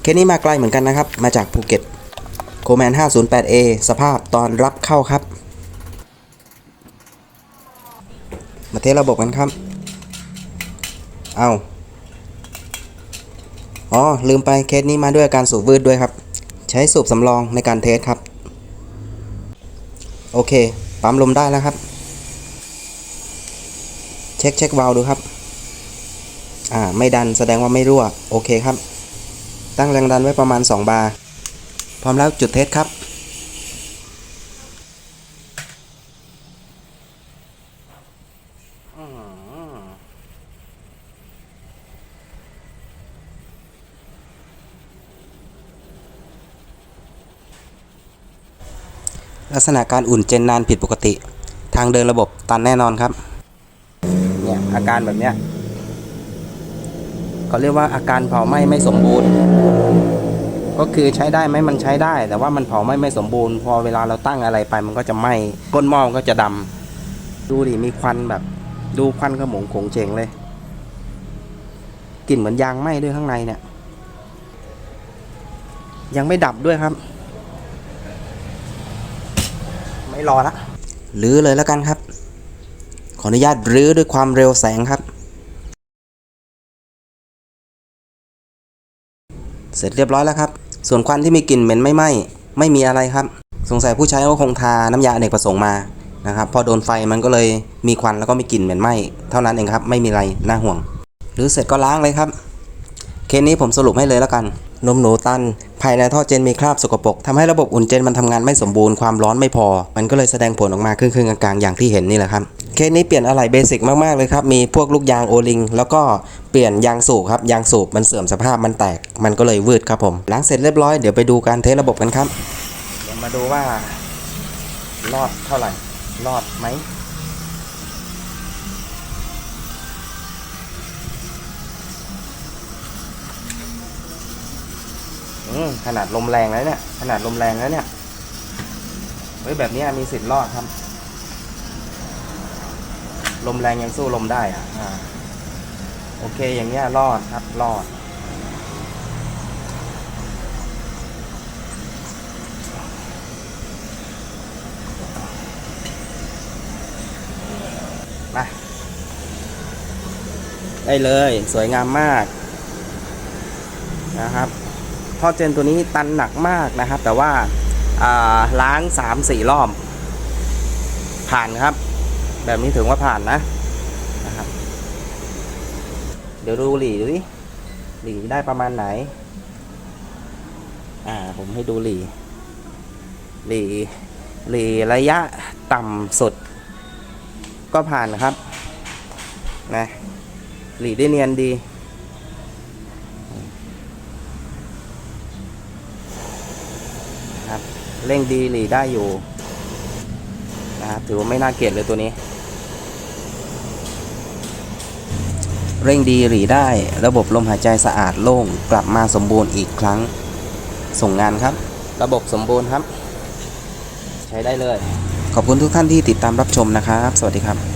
เคสนี้มาไกลเหมือนกันนะครับ มาจากภูเก็ตโคแมน 508A สภาพตอนรับเข้าครับ มาเทสระบบกันครับ เอาอ๋อ ลืมไปเคสนี้มาด้วยการสูบวืดด้วยครับ ใช้สูบสำรองในการเทสครับ โอเค ปั๊มลมได้แล้วครับ เช็คเช็ควาล์วดูครับ อ่า ไม่ดันแสดงว่าไม่รั่ว โอเคครับ ตั้งแรงดันไว้ประมาณ 2 บาร์ พร้อมแล้วจุดเทสครับ ลักษณะการอุ่นเจนนานผิดปกติ ทางเดินระบบตันแน่นอนครับ เนี่ยอาการแบบเนี้ย เขาเรียกว่าอาการเผาไหม้ไม่สมบูรณ์ ก็คือใช้ได้ไหมมันใช้ได้ แต่ว่ามันเผาไหม้ไม่สมบูรณ์ พอเวลาเราตั้งอะไรไปมันก็จะไหม้ก้นหม้อมันก็จะดำดูดิมีควันแบบ ดูควันขมงโขงเฉงเลยกลิ่นเหมือนยางไหม้ด้วยข้างในเนี่ย ยังไม่ดับด้วยครับ ไม่รอละรื้อเลยแล้วกันครับ ขออนุญาตรื้อด้วยความเร็วแสงครับ เสร็จเรียบร้อยแล้วครับ ส่วนควันที่มีกลิ่นเหม็นไม่ไหม้ไม่มีอะไรครับ สงสัยผู้ใช้ก็คงทาน้ำยาอเนกประสงค์มานะครับพอโดนไฟมันก็เลยมีควันแล้วก็มีกลิ่นเหม็นไหม้เท่านั้นเองครับ ไม่มีอะไรน่าห่วง หรือเสร็จก็ล้างเลยครับเคสนี้ผมสรุปให้เลยแล้วกัน นมหนูตัน ภายในท่อเจนมีคราบสกปรกทำให้ระบบอุ่นเจนมันทำงานไม่สมบูรณ์ความร้อนไม่พอ มันก็เลยแสดงผลออกมาครึ่งๆกลางๆอย่างที่เห็นนี่แหละครับ เคสนี้เปลี่ยนอะไหล่เบสิกมาก ๆ เลยครับ มีพวกลูกยางโอลิง แล้วก็เปลี่ยนยางสูบครับ ยางสูบมันเสื่อมสภาพมันแตก มันก็เลยวืดครับผม ล้างเสร็จเรียบร้อย เดี๋ยวไปดูการเทสระบบกันครับ เดี๋ยวมาดูว่า รอดเท่าไหร่ รอดไหมขนาดลมแรงแล้วเนี่ย ขนาดลมแรงแล้วเนี่ย เฮ้ยแบบนี้มีสิทธิ์รอดครับ ลมแรงยังสู้ลมได้อะอ่าโอเคอย่างเงี้ยรอดครับรอด มา ได้เลยสวยงามมากนะครับท่อเจนตัวนี้ตันหนักมากนะครับ แต่ว่าอ่าล้างสามสี่รอบ ผ่านครับ แบบนี้ถึงว่าผ่านนะนะครับ เดี๋ยวดูหลีดูดิหลีได้ประมาณไหน อ่าผมให้ดูหลีหลีหลีระยะต่ำสุด ก็ผ่านครับนะหลีได้เนียนดีครับเร่งดีหลีได้อยู่นะครับถือว่าไม่น่าเกลียดเลยตัวนี้ เร่งดีหรีได้ ระบบลมหายใจสะอาดโล่งกลับมาสมบูรณ์อีกครั้ง ส่งงานครับ ระบบสมบูรณ์ครับ ใช้ได้เลย ขอบคุณทุกท่านที่ติดตามรับชมนะครับ สวัสดีครับ